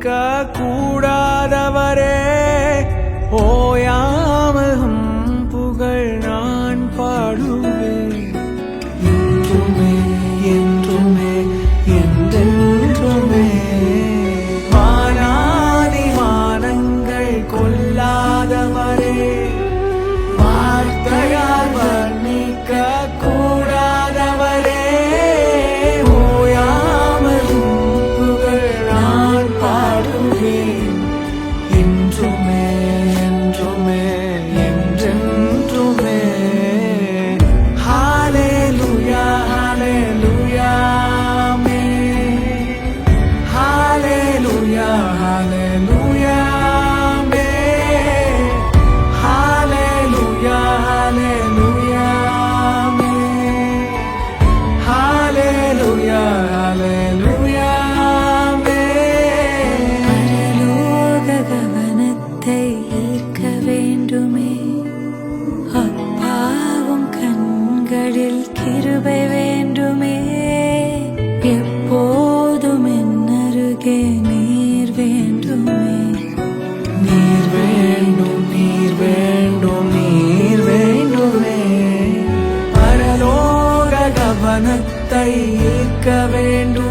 வார்த்தையால் வர்ணிக்க கூடாதவரே ஓயாமல் கிருபை வேண்டுமே. எப்போதும் என்னருகே நீர் வேண்டுமே. நீர் வேண்டும் நீர் வேண்டும் நீர் வேண்டுமே. பரலோக கவனத்தை ஈர்க்க வேண்டும்.